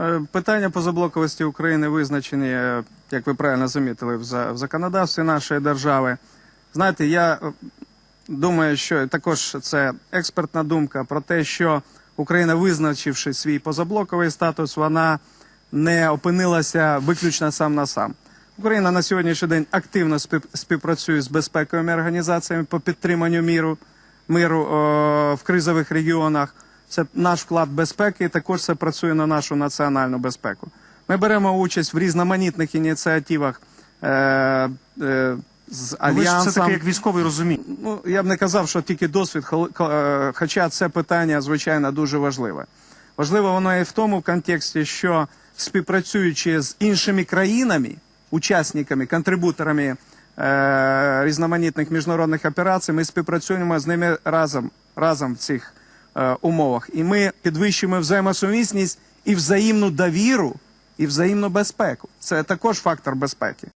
Е, Питання позаблоковості України визначені, е, як ви правильно замітили, в законодавстві нашої держави. Знаєте, я е, думаю, що також це експертна думка про те, що Україна, визначивши свій позаблоковий статус, вона не опинилася виключно сам на сам. Україна на сьогоднішній день активно спів- співпрацює з безпековими організаціями по підтриманню миру в кризових регіонах. Це наш вклад безпеки, і також це працює на нашу національну безпеку. Ми беремо участь в різноманітних ініціативах е, е, з Ну, Ви ж альянсом. все таки як військовий розумієте. Ну, я б не казав, що тільки досвід, е, хоча це питання, звичайно, дуже важливе. Важливо воно і в тому контексті, що співпрацюючи з іншими країнами, учасниками, контрибуторами е, різноманітних міжнародних операцій, ми співпрацюємо з ними разом, разом в цих умовах. І ми підвищуємо взаємосумісність і взаємну довіру, і взаємну безпеку. Це також фактор безпеки.